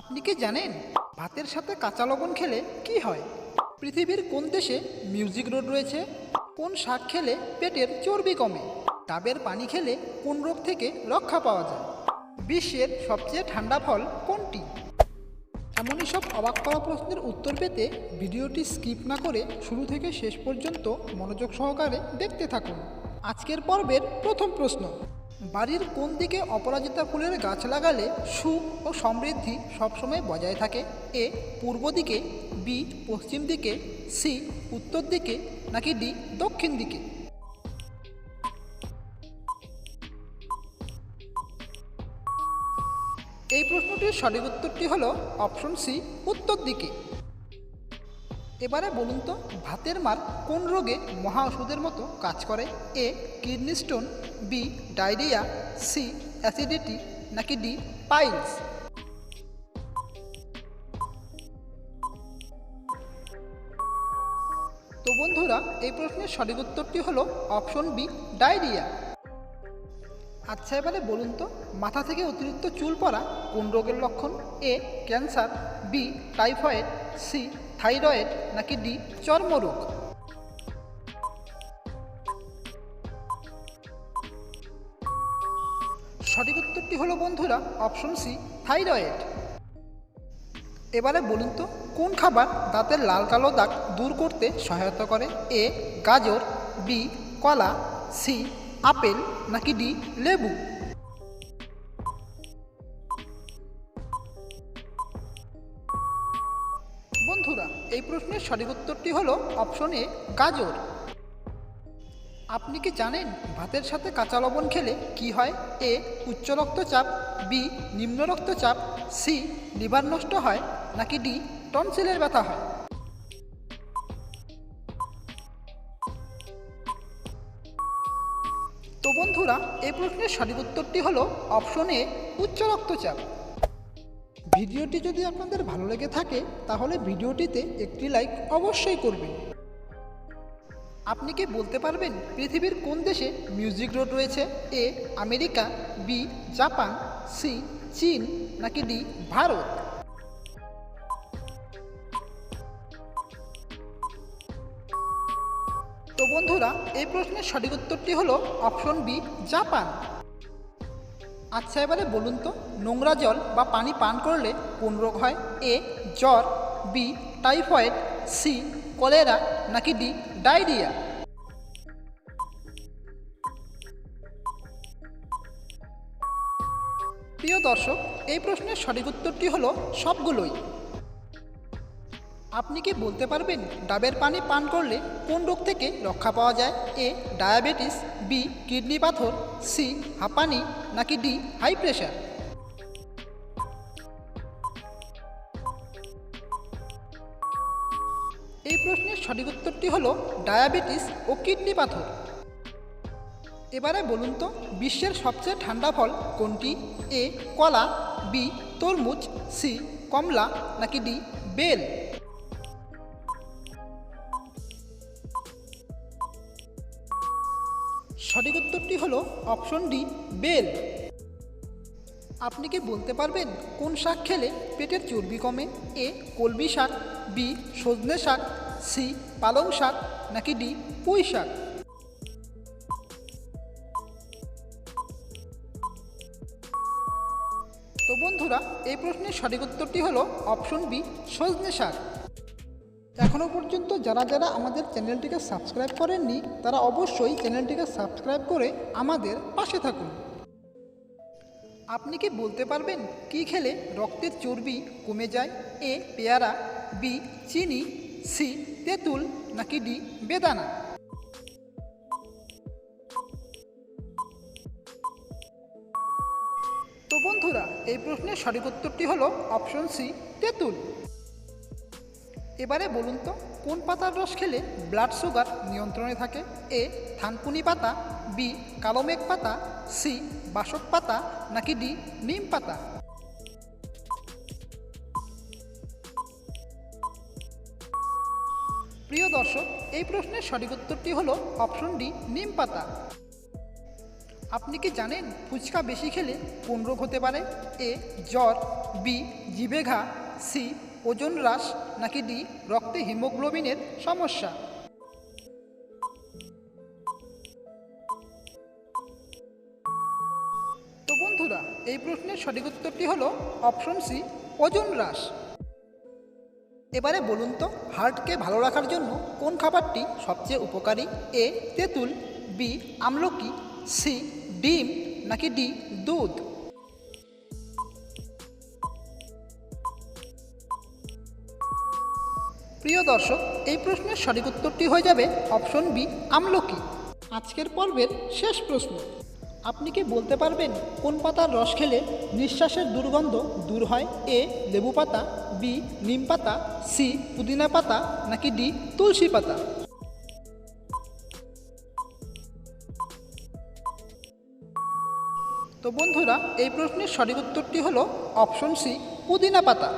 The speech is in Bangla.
আপনি কি জানেন ভাতের সাথে কাঁচা লবণ খেলে কি হয়? পৃথিবীর কোন দেশে মিউজিক রোড রয়েছে? কোন শাক খেলে পেটের চর্বি কমে? ডাবের পানি খেলে কোন রোগ থেকে রক্ষা পাওয়া যায়? বিশ্বের সবচেয়ে ঠান্ডা ফল কোনটি? এমনই সব অবাক করা প্রশ্নের উত্তর পেতে ভিডিওটি স্কিপ না করে শুরু থেকে শেষ পর্যন্ত মনোযোগ সহকারে দেখতে থাকুন। আজকের পর্বের প্রথম প্রশ্ন বাড়ির কোন দিকে অপরাজিতা ফুলের গাছ লাগালে সুখ ও সমৃদ্ধি সবসময় বজায় থাকে? এ, পূর্ব দিকে, বি, পশ্চিম দিকে, সি, উত্তর দিকে, নাকি ডি, দক্ষিণ দিকে? এই প্রশ্নটির সঠিক উত্তরটি হল অপশন সি, উত্তর দিকে। এবারে বলুন তো, ভাতের মার কোন রোগে মহা ওষুধের মতো কাজ করে? A, kidney stone, B, diarrhoea, C, acidity, নাকি ডি, পাইলস? তো বন্ধুরা, এই প্রশ্নের সঠিক উত্তরটি হলো অপশন বি, ডায়রিয়া। আচ্ছা এবারে বলুন তো, মাথা থেকে অতিরিক্ত চুল পড়া কোন রোগের লক্ষণ? A, cancer, B, typhoid, C thyroid নাকি ডি চর্মরোগ? সঠিক উত্তরটি হলো বন্ধুরা, অপশন সি, থাইরয়েড। এবারে বলুন তো, কোন খাবার দাঁতের লাল কালো দাগ দূর করতে সহায়তা করে? এ, গাজর, বি, কলা, সি, আপেল, নাকি ডি, লেবু? এই প্রশ্নের সঠিক উত্তরটি হলো অপশন এ, গাজর। আপনি কি জানেন ভাতের সাথে কাঁচা লবণ খেলে কি হয়? এ, উচ্চ রক্তচাপ, বি, নিম্ন রক্তচাপ, সি, লিভার নষ্ট হয়, নাকি ডি, টনসিলের ব্যথা হয়? তো বন্ধুরা এই প্রশ্নের সঠিক উত্তরটি হলো অপশন এ, উচ্চ রক্তচাপ। ভিডিওটি যদি আপনাদের ভালো লেগে থাকে, তাহলে ভিডিওটিতে একটি লাইক অবশ্যই করবেন। আপনি কি বলতে পারবেন পৃথিবীর কোন দেশে মিউজিক রোড রয়েছে? A, America, B, Japan, C, চীন, নাকি ডি, ভারত? তো বন্ধুরা, এই প্রশ্নের সঠিক উত্তরটি হলো অপশন বি, জাপান। আচ্ছা এবারে বলুন তো, নোংরা জল বা পানি পান করলে কোন রোগ হয়? এ, জ্বর, বি, টাইফয়েড, সি, কলেরা, নাকি ডি, ডায়রিয়া? প্রিয় দর্শক, এই প্রশ্নের সঠিক উত্তরটি হলো সবগুলোই। আপনি কি বলতে পারবেন ডাবের পানি পান করলে কোন রোগ থেকে রক্ষা পাওয়া যায়? এ, ডায়াবেটিস, বি, কিডনি পাথর, সি, হাঁপানি, নাকি ডি, হাই প্রেশার? এই প্রশ্নের সঠিক উত্তরটি হলো ডায়াবেটিস ও কিডনি পাথর। এবারে বলুন তো, বিশ্বের সবচেয়ে ঠান্ডা ফল কোনটি? এ, কলা, বি, তরমুজ, সি, কমলা, নাকি ডি, বেল? সঠিক উত্তরটি হলো অপশন ডি, বেল। আপনি কি বলতে পারবেন কোন শাক খেলে পেটের চর্বি কমে? এ, কলমি শাক, বি, সজনে শাক, সি, পালং শাক, নাকি ডি, পুঁই শাক? তো বন্ধুরা, এই প্রশ্নের সঠিক উত্তরটি হলো অপশন বি, সজনে শাক। এখনও পর্যন্ত যারা যারা আমাদের চ্যানেলটিকে সাবস্ক্রাইব করেননি, তারা অবশ্যই চ্যানেলটিকে সাবস্ক্রাইব করে আমাদের পাশে থাকুন। আপনি কি বলতে পারবেন কি খেলে রক্তের চর্বি কমে যায়? এ, পেয়ারা, বি, চিনি, সি, তেঁতুল, নাকি ডি, বেদানা? তো বন্ধুরা, এই প্রশ্নের সঠিক উত্তরটি হলো অপশন সি, তেঁতুল। এবারে বলুন তো, কোন পাতার রস খেলে ব্লাড সুগার নিয়ন্ত্রণে থাকে? এ, থানকুনি পাতা, বি কালোমেঘ পাতা, সি, বাসক পাতা, নাকি ডি, নিম পাতা? প্রিয় দর্শক, এই প্রশ্নের সঠিক উত্তরটি হলো অপশন ডি, নিম পাতা। আপনি কি জানেন ফুচকা বেশি খেলে কোন রোগ হতে পারে? এ, জ্বর, বি, জিভে ঘা, সি ওজন হ্রাস নাকি ডি, রক্তে হিমোগ্লোবিনের সমস্যা? তো বন্ধুরা, এই প্রশ্নের সঠিক উত্তরটি হল অপশন সি, ওজন হ্রাস। এবারে বলুন তো, হার্টকে ভালো রাখার জন্য কোন খাবারটি সবচেয়ে উপকারী? এ, তেঁতুল, বি, আমলকি, সি, ডিম নাকি ডি, দুধ? প্রিয় দর্শক, এই প্রশ্নের সঠিক উত্তরটি হয়ে যাবে অপশন বি, আমলকি। আজকের পর্বের শেষ প্রশ্ন। আপনি কি বলতে পারবেন কোন পাতার রস খেলে নিঃশ্বাসের দুর্গন্ধ দূর হয়? এ, লেবু পাতা, বি, নিম পাতা, সি, পুদিনা পাতা, নাকি ডি, তুলসী পাতা? তো বন্ধুরা, এই প্রশ্নের সঠিক উত্তরটি হলো অপশন সি, পুদিনা পাতা।